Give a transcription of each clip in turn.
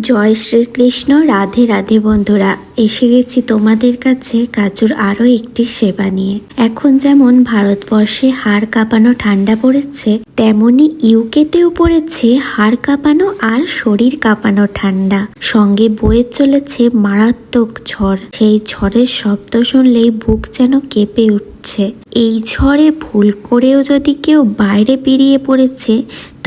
জয় শ্রীকৃষ্ণ, রাধে রাধে বন্ধুরা। এসে গেছি তোমাদের কাছে কাজুর আরও একটি সেবা নিয়ে। এখন যেমন ভারতবর্ষে হাড় কাঁপানো ঠান্ডা পড়েছে, তেমনি ইউকেতেও পড়েছে হাড় কাঁপানো আর শরীর কাঁপানো ঠান্ডা। সঙ্গে বয়ে চলেছে মারাত্মক ঝড়। সেই ঝড়ের শব্দ শুনলেই বুক যেন কেঁপে উঠছে। এই ঝড়ে ভুল করেও যদি কেউ বাইরে বেরিয়ে পড়েছে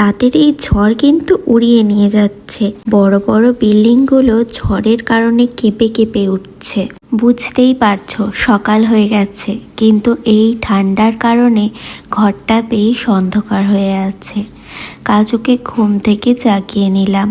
তাদের এই ঝড় কিন্তু উড়িয়ে নিয়ে যাচ্ছে। বড় বড় বিল্ডিংগুলো ঝড়ের কারণে কেঁপে কেঁপে উঠছে। বুঝতেই পারছ, সকাল হয়ে গেছে। কিন্তু এই ঠান্ডার কারণে ঘরটা বেশ অন্ধকার হয়ে আছে। কাজুকে ঘুম থেকে জাগিয়ে নিলাম।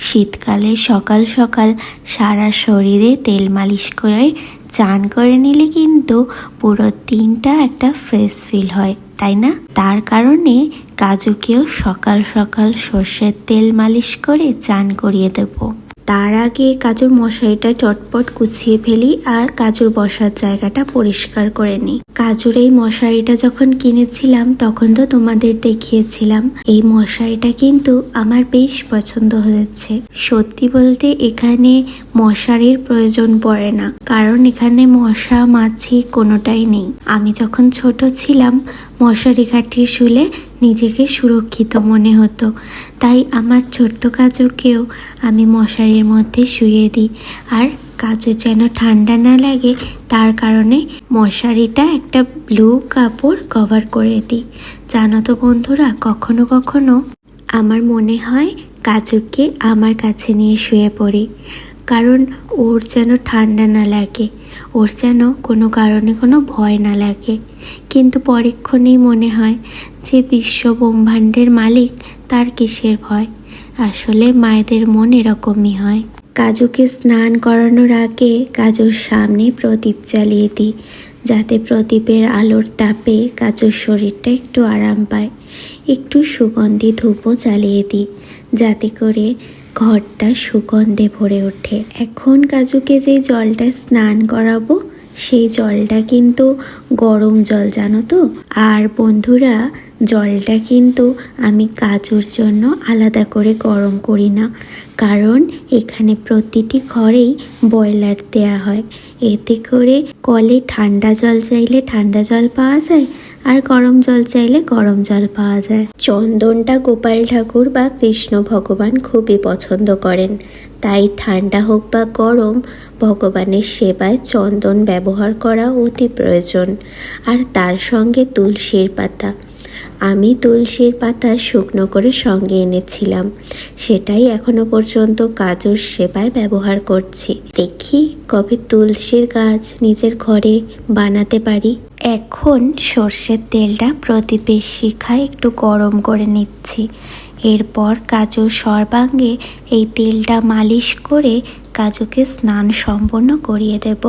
শীতকালে সকাল সকাল সারা শরীরে তেল মালিশ করে চান করে নিলে কিন্তু পুরো দিনটা একটা ফ্রেশ ফিল হয়, তাই না? তার কারণে কাজুকেও সকাল সকাল সর্ষের তেল মালিশ করে চান করিয়ে দেবো। তার আগে কাজুর মশারিটা চটপট কুচিয়ে ফেলি আর কাজুর বসার জায়গাটা পরিষ্কার করে নিই। কাজুর এই মশারিটা যখন কিনেছিলাম, তখন তো তোমাদের দেখিয়েছিলাম, এই মশারিটা কিন্তু আমার বেশ পছন্দ হয়েছে। সত্যি বলতে এখানে মশারির প্রয়োজন পড়ে না, কারণ এখানে মশা মাছি কোনোটাই নেই। আমি যখন ছোট ছিলাম, মশারি খাটিয়ে শুলে নিজেকে সুরক্ষিত মনে হতো। তাই আমার ছোট্ট কাজুকেও আমি মশারির মধ্যে শুয়ে দিই। আর কাজু যেন ঠান্ডা না লাগে, তার কারণে মশারিটা একটা ব্লু কাপড় কভার করে দিই। জানো তো বন্ধুরা, কখনো কখনো আমার মনে হয় কাজুকে আমার কাছে নিয়ে শুয়ে পড়ি। কারণ ওর যেন ঠান্ডা না লাগে। ওর যেন কোনো কারণে কোনো ভয় না লাগে। কিন্তু পরীক্ষণেই মনে হয় যে বিশ্ব ব্রহ্মাণ্ডের মালিক তার কিসের ভয়? আসলে মায়েদের মন এরকমই হয়। কাজুকে স্নান করানোর আগে কাজুর সামনে প্রদীপ জ্বালিয়ে দিই, যাতে প্রদীপের আলোর তাপে কাজুর শরীরটা একটু আরাম পায়। একটু সুগন্ধি ধূপও জ্বালিয়ে দিই, যাতে করে ঘরটা সুগন্ধে ভরে ওঠে। এখন কাজুকে যে জলটা স্নান করাবো, সেই জলটা কিন্তু গরম জল, জানো তো? আর বন্ধুরা, জলটা কিন্তু আমি কাজুর জন্য আলাদা করে গরম করি না। কারণ এখানে প্রতিটি ঘরেই বয়লার দেয়া হয়। এতে করে কলে ঠান্ডা জল চাইলে ঠান্ডা জল পাওয়া যায় আর গরম জল চাইলে গরম জল পাওয়া যায়। চন্দনটা গোপাল ঠাকুর বা কৃষ্ণ ভগবান খুবই পছন্দ করেন। তাই ঠান্ডা হোক বা গরম, ভগবানের সেবায় চন্দন ব্যবহার করা অতি প্রয়োজন। আর তার সঙ্গে তুলসীর পাতা আমি তুলসীর পাতা শুকনো করে সঙ্গে এনেছিলাম। সেটাই এখনও পর্যন্ত কাজুর সেবায় ব্যবহার করছি। দেখি কবে তুলসীর গাছ নিজের ঘরে বানাতে পারি। এখন সর্ষের তেলটা প্রদীপের শিখায় একটু গরম করে নিচ্ছি। এরপর কাজুর সর্বাঙ্গে এই তেলটা মালিশ করে কাজুকে স্নান সম্পন্ন করিয়ে দেব।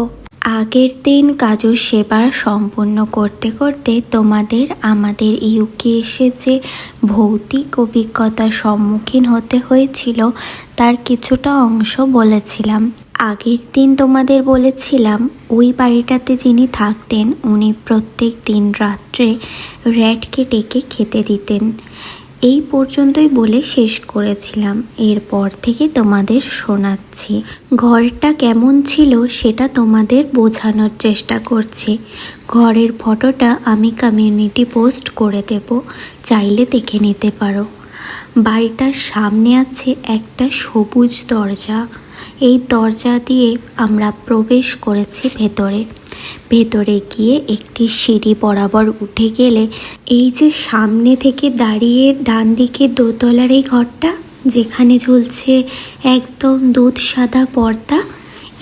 আগের দিন কাজুর সেবা সম্পূর্ণ করতে করতে তোমাদের আমাদের ইউকে এসে যে ভৌতিক অভিজ্ঞতার সম্মুখীন হতে হয়েছিল, তার কিছুটা অংশ বলেছিলাম। আগের দিন তোমাদের বলেছিলাম, ওই বাড়িটাতে যিনি থাকতেন, উনি প্রত্যেক দিন রাত্রে র্যাটকে ডেকে খেতে দিতেন। এই পর্যন্তই বলে শেষ করেছিলাম। এরপর থেকে তোমাদের শোনাচ্ছি। ঘরটা কেমন ছিল সেটা তোমাদের বোঝানোর চেষ্টা করছি। ঘরের ফটোটা আমি কমিউনিটি পোস্ট করে দেব। চাইলে দেখে নিতে পারো। বাড়িটার সামনে আছে একটা সবুজ দরজা। এই দরজা দিয়ে আমরা প্রবেশ করেছি ভেতরে। ভেতরে গিয়ে একটি সিঁড়ি বরাবর উঠে গেলে এই যে সামনে থেকে দাঁড়িয়ে ডান দিকে দোতলার এই ঘরটা, যেখানে ঝুলছে একদম দুধ সাদা পর্দা,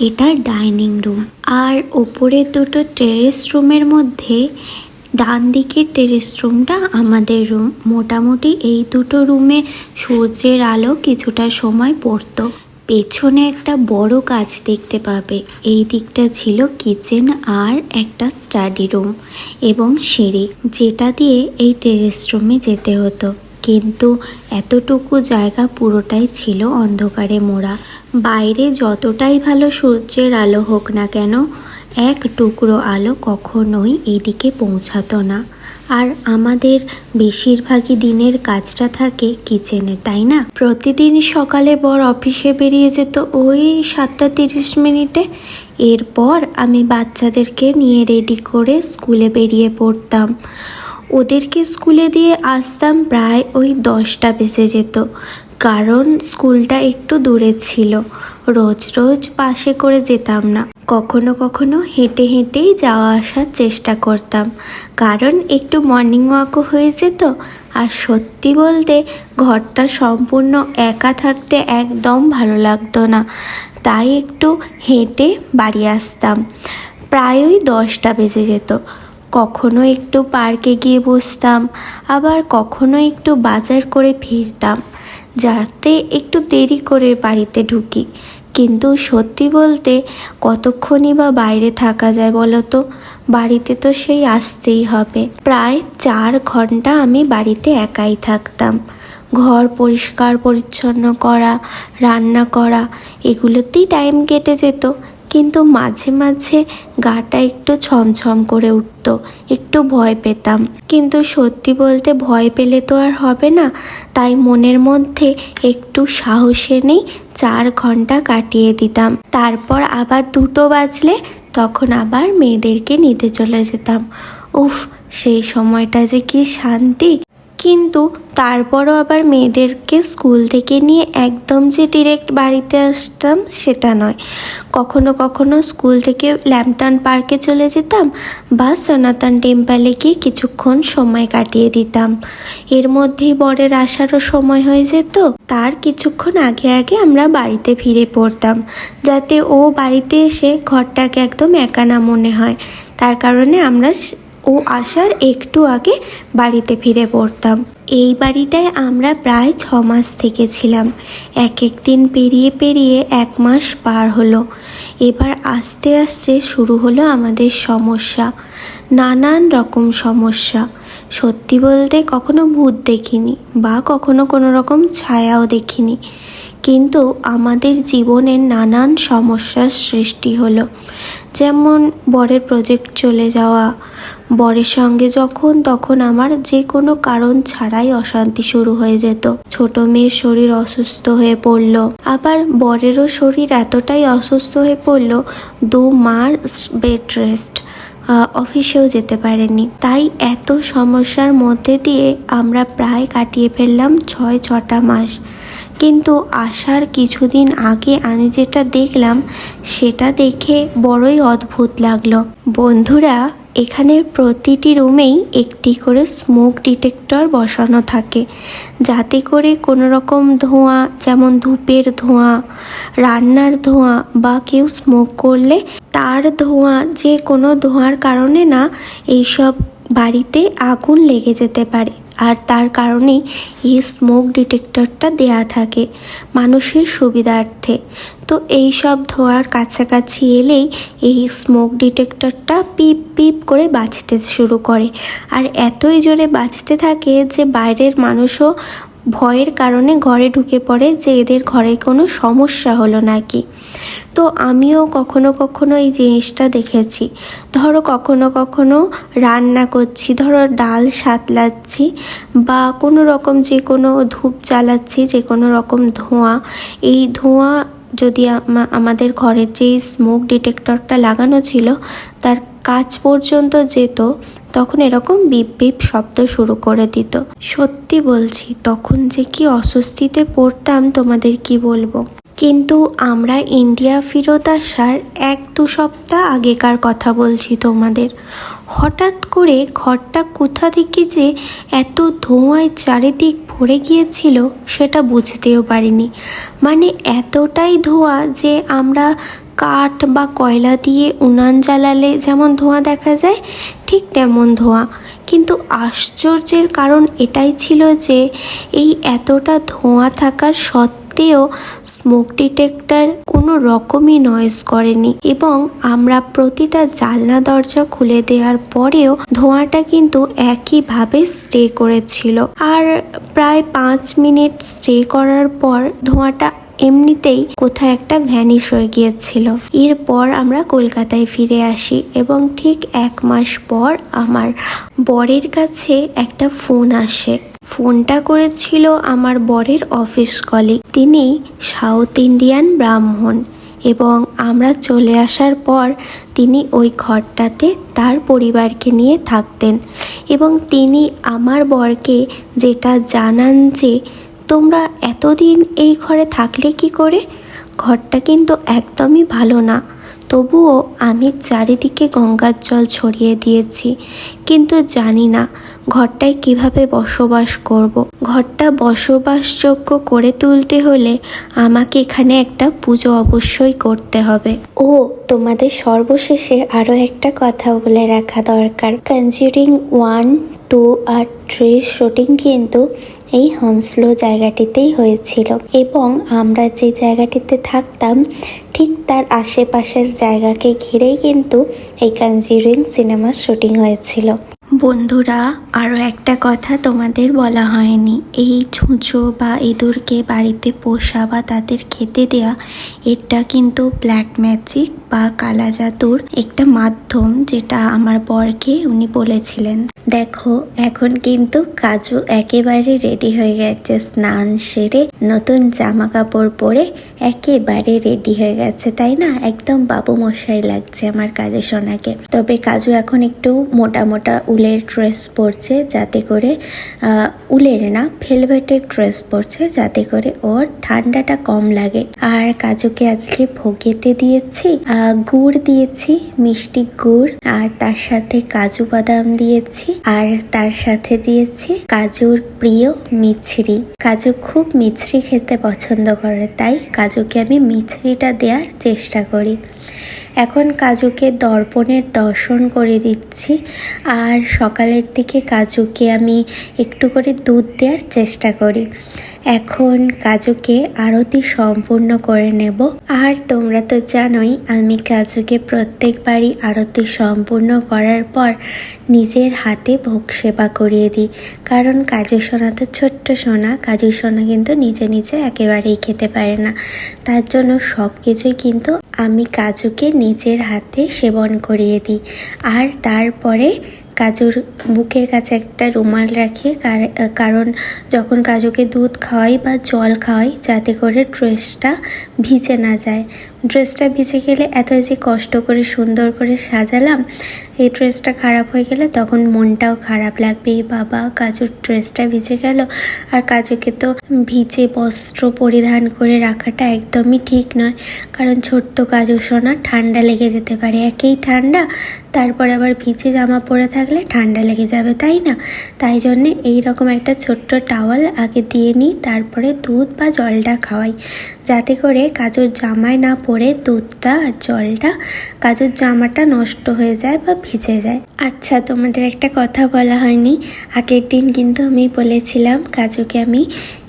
এটা ডাইনিং রুম। আর ওপরে দুটো টেরেস রুমের মধ্যে ডান দিকের টেরেস রুমটা আমাদের রুম। মোটামুটি এই দুটো রুমে সূর্যের আলো কিছুটা সময় পড়তো। পেছনে একটা বড় কাজ দেখতে পাবে। এই দিকটা ছিল কিচেন আর একটা স্টাডি রুম এবং সিঁড়ি, যেটা দিয়ে এই টেরেস রুমে যেতে হতো। কিন্তু এতটুকু জায়গা পুরোটাই ছিল অন্ধকারে মোড়া। বাইরে যতটাই ভালো সূর্যের আলো হোক না কেন এক টুকরো আলো কখনোই এদিকে পৌঁছাতো না। আর আমাদের বেশিরভাগই দিনের কাজটা থাকে কিচেনে, তাই না? প্রতিদিন সকালে বর অফিসে বেরিয়ে যেত ওই সাতটা তিরিশ মিনিটে। এরপর আমি বাচ্চাদেরকে নিয়ে রেডি করে স্কুলে বেরিয়ে পড়তাম। ওদেরকে স্কুলে দিয়ে আসতাম প্রায় ওই দশটা বেজে যেত। কারণ স্কুলটা একটু দূরে ছিল। রোজ রোজ পাশে করে যেতাম না। কখনো কখনো হেঁটে হেঁটেই যাওয়া আসার চেষ্টা করতাম। কারণ একটু মর্নিং ওয়াকও হয়ে যেত। আর সত্যি বলতে ঘরটা সম্পূর্ণ একা থাকতে একদম ভালো লাগতো না। তাই একটু হেঁটে বাড়ি আসতাম। প্রায়ই দশটা বেজে যেত। কখনো একটু পার্কে গিয়ে বসতাম। আবার কখনো একটু বাজার করে ফিরতাম। যাতে একটু দেরি করে বাড়িতে ঢুকি। কিন্তু সত্যি বলতে কতক্ষণই বা বাইরে থাকা যায় বলো তো? বাড়িতে তো সেই আসতেই হবে। প্রায় চার ঘণ্টা আমি বাড়িতে একাই থাকতাম। ঘর পরিষ্কার পরিচ্ছন্ন করা, রান্না করা, এগুলোতেই টাইম কেটে যেত। কিন্তু মাঝে মাঝে গাটা একটু ছমছম করে উঠত, একটু ভয় পেতাম। কিন্তু সত্যি বলতে ভয় পেলে তো আর হবে না, তাই মনের মধ্যে একটু সাহস এনেই চার ঘণ্টা কাটিয়ে দিতাম। তারপর আবার দুটো বাজলে তখন আবার মেয়েদেরকে নিতে চলে যেতাম। উফ, সেই সময়টা যে কি শান্তি! কিন্তু তারপরও আবার মেয়েদেরকে স্কুল থেকে নিয়ে একদম যে ডিরেক্ট বাড়িতে আসতাম সেটা নয়। কখনো কখনো স্কুল থেকে ল্যাম্পটন পার্কে চলে যেতাম বা সনাতন টেম্পলে গিয়ে কিছুক্ষণ সময় কাটিয়ে দিতাম। এর মধ্যেই বরের আসারও সময় হয়ে যেত। তার কিছুক্ষণ আগে আগে আমরা বাড়িতে ফিরে পড়তাম, যাতে ও বাড়িতে এসে ঘরটাকে একদম একা না মনে হয়। তার কারণে আমরা ও আসার একটু আগে বাড়িতে ফিরে পড়তাম। এই বাড়িটায় আমরা প্রায় ছ মাস থেকেছিলাম। এক এক দিন পেরিয়ে পেরিয়ে এক মাস পার হলো। এবার আস্তে আস্তে শুরু হলো আমাদের সমস্যা। নানান রকম সমস্যা। সত্যি বলতে কখনো ভূত দেখিনি বা কখনো কোনো রকম ছায়াও দেখিনি। কিন্তু আমাদের জীবনের নানান সমস্যার সৃষ্টি হলো। যেমন বরের প্রজেক্ট চলে যাওয়া, বরের সঙ্গে যখন, তখন আমার যে কোনো কারণ ছাড়াই অশান্তি শুরু হয়ে যেত। ছোট মেয়ের শরীর অসুস্থ হয়ে পড়ল, আবার বরেরও শরীর এতটাই অসুস্থ হয়ে পড়ল, দু মার বেড রেস্ট অফিসেও যেতে পারেনি। তাই এত সমস্যার মধ্যে দিয়ে আমরা প্রায় কাটিয়ে ফেললাম ছয় ছটা মাস। কিন্তু আসার কিছুদিন আগে আমি যেটা দেখলাম, সেটা দেখে বড়ই অদ্ভুত লাগল। বন্ধুরা, এখানের প্রতিটি রুমেই একটি করে স্মোক ডিটেক্টর বসানো থাকে। যাতে করে কোনো রকম ধোঁয়া, যেমন ধূপের ধোঁয়া, রান্নার ধোঁয়া বা কেউ স্মোক করলে তার ধোঁয়া যে কোনো ধোঁয়ার কারণে না, এইসব বাড়িতে আগুন লেগে যেতে পারে। আর তার কারণেই এই স্মোক ডিটেক্টরটা দেয়া থাকে মানুষের সুবিধার্থে। তো এই সব ধোয়ার কাছাকাছি এলেই এই স্মোক ডিটেক্টরটা পিপ পিপ করে বাঁচতে শুরু করে। আর এতই জোরে বাঁচতে থাকে যে বাইরের মানুষও ভয়ের কারণে ঘরে ঢুকে পড়ে যে এদের ঘরে কোনো সমস্যা হলো নাকি। তো আমিও কখনো কখনো এই জিনিসটা দেখেছি। ধরো কখনো কখনো রান্না করছি, ধরো ডাল সাতলাচ্ছি বা কোনো রকম যে কোনো ধূপ জ্বালাচ্ছি, যে কোনো রকম ধোঁয়া। এই ধোঁয়া যদি আমাদের ঘরের যেই স্মোক ডিটেক্টরটা লাগানো ছিল, তার কাজ পর্যন্ত যেত, তখন এরকম বিপ বিপ শব্দ শুরু করে দিত। সত্যি বলছি, তখন যে কি অস্বস্তিতে পড়তাম, তোমাদের কি বলব? কিন্তু আমরা ইন্ডিয়া ফেরত আসার এক দু সপ্তাহ আগেকার কথা বলছি তোমাদের। হঠাৎ করে ঘরটা কোথা থেকে যে এত ধোঁয়ায় চারিদিক ভরে গিয়েছিল সেটা বুঝতেও পারিনি। মানে এতটাই ধোঁয়া যে আমরা কাঠ বা কয়লা দিয়ে উনান জ্বালালে যেমন ধোঁয়া দেখা যায়, ঠিক তেমন ধোঁয়া। কিন্তু আশ্চর্যের কারণ এটাই ছিল যে এই এতটা ধোঁয়া থাকার সত্ত্বেও স্মোক ডিটেক্টর কোনো রকমই নয়েজ করেনি এবং আমরা প্রতিটা জানলা দরজা খুলে দেওয়ার পরেও ধোঁয়াটা কিন্তু একইভাবে স্টে করেছিল। আর প্রায় পাঁচ মিনিট স্টে করার পর ধোঁয়াটা এমনিতেই কোথাও একটা ভ্যানিশ হয়ে গিয়েছিল। এরপর আমরা কলকাতায় ফিরে আসি এবং ঠিক এক মাস পর আমার বরের কাছে একটা ফোন আসে। ফোনটা করেছিল আমার বরের অফিস কলিগ তিনি সাউথ ইন্ডিয়ান ব্রাহ্মণ এবং আমরা চলে আসার পর তিনি ওই ঘরটাতে তার পরিবারকে নিয়ে থাকতেন এবং তিনি আমার বরকে যেটা জানান যে, তোমরা এতদিন এই ঘরে থাকলে কি করে? ঘরটা কিন্তু একদমই ভালো না। তবুও আমি চারিদিকে গঙ্গার জল ছড়িয়ে দিয়েছি, কিন্তু জানি না ঘরটায় কীভাবে বসবাস করব। ঘরটা বসবাসযোগ্য করে তুলতে হলে আমাকে এখানে একটা পুজো অবশ্যই করতে হবে ও, তোমাদের সর্বশেষে আরও একটা কথা বলে রাখা দরকার কনজিউরিং ওয়ান টু আর থ্রি শুটিং কিন্তু এই হংসলো জায়গাটিতেই হয়েছিল এবং আমরা যে জায়গাটিতে থাকতাম, ঠিক তার আশেপাশের জায়গাকে ঘিরেই কিন্তু এই কাঞ্জিরিং সিনেমার শুটিং হয়েছিল। বন্ধুরা আরও একটা কথা তোমাদের বলা হয়নি। এই ছুঁচো বা ইঁদুরকে বাড়িতে পোষা বা তাদের খেতে দেয়া, এটা কিন্তু ব্ল্যাক ম্যাজিক বা কালা জাদুর একটা মাধ্যম যেটা আমার বরকে উনি বলেছিলেন। দেখো, এখন কিন্তু কাজু একেবারে রেডি হয়ে গেছে, স্নান সেরে নতুন জামা কাপড় পরে একেবারে রেডি হয়ে গেছে, তাই না? একদম বাবু মশাই লাগছে আমার কাজু সোনাকে তবে কাজু এখন একটু মোটা মোটা উলের ড্রেস পরছে যাতে করে উলের না ভেলভেটের ড্রেস পরছে যাতে করে ওর ঠান্ডাটা কম লাগে। আর কাজুকে আজকে ভোগেতে দিয়েছি গুড় দিয়েছি, মিষ্টি গুড়, আর তার সাথে কাজু বাদাম দিয়েছি, আর তার সাথে দিয়েছি কাজুর প্রিয় মিছরি। কাজু খুব মিছরি খেতে পছন্দ করে, তাই কাজুকে আমি মিছরিটা দেওয়ার চেষ্টা করি। এখন কাজুকে দর্পণের দর্শন করে দিচ্ছি। আর সকালের দিকে কাজুকে আমি একটু করে দুধ দেওয়ার চেষ্টা করি। এখন কাজুকে আরতি সম্পূর্ণ করে নেব। আর তোমরা তো জানোই, আমি কাজুকে প্রত্যেকবারই আরতি সম্পূর্ণ করার পর নিজের হাতে ভোগ সেবা করিয়ে দিই। কারণ কাজু সোনা তো ছোট্ট সোনা, কাজু সোনা কিন্তু নিজে নিজে একেবারেই খেতে পারে না। তার জন্য সব কিছুই কিন্তু আমি কাজুকে নিজের হাতে সেবন করিয়ে দিই আর তারপরে কাজুর বুকের কাছে একটা রুমাল রাখি, কার- কারণ যখন কাজুকে দুধ খাওয়াই বা জল খাওয়াই যাতে করে ড্রেসটা ভিজে না যায়। ড্রেসটা ভিজে গেলে এত যে কষ্ট করে সুন্দর করে সাজালাম, এই ড্রেসটা খারাপ হয়ে গেলে তখন মনটাও খারাপ লাগবে এই বাবা, কাজুর ড্রেসটা ভিজে গেল। আর কাজুকে তো ভিজে বস্ত্র পরিধান করে রাখাটা একদমই ঠিক নয়, কারণ ছোট্ট কাজু সোনা ঠান্ডা লেগে যেতে পারে। একেই ঠান্ডা তারপরে আবার ভিজে জামা পরে থাকলে ঠান্ডা লেগে যাবে, তাই না? তাই জন্যে এই রকম একটা ছোট্ট টাওয়াল আগে দিয়ে নিই, তারপরে দুধ বা জলটা খাওয়াই। যাতে করে কাজুর জামায় না পড়ে দুধটা আর জলটা কাজুর জামাটা নষ্ট হয়ে যায় বা ভিজে যায়। আচ্ছা তোমাদের একটা কথা বলা হয়নি। আগের দিন কিন্তু আমি বলেছিলাম কাজুকে আমি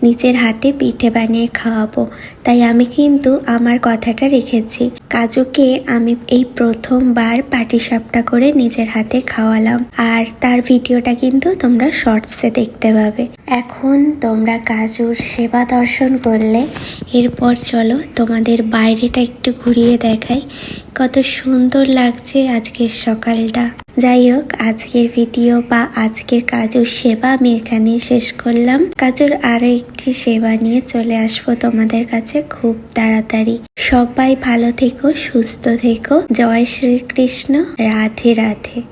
নিজের হাতে পিঠে বানিয়ে খাওয়াবো। তাই আমি কিন্তু আমার কথাটা রেখেছি। কাজুকে আমি এই প্রথমবার পাটিসাপটা করে নিজের হাতে খাওয়ালাম। আর তার ভিডিওটা কিন্তু তোমরা শর্টসে দেখতে পাবে। এখন তোমরা কাজুর সেবা দর্শন করলে, এরপর চলো তোমাদের বাইরেটা একটু ঘুরিয়ে দেখাই। কত সুন্দর লাগছে আজকের সকালটা। যাই হোক, আজকের ভিডিও বা আজকের কাজুর সেবা আমি এখানে শেষ করলাম। কাজুর আরও একটি সেবা নিয়ে চলে আসব তোমাদের কাছে খুব তাড়াতাড়ি। সবাই ভালো থেকো, সুস্থ থেকো। জয় শ্রীকৃষ্ণ। রাধে রাধে।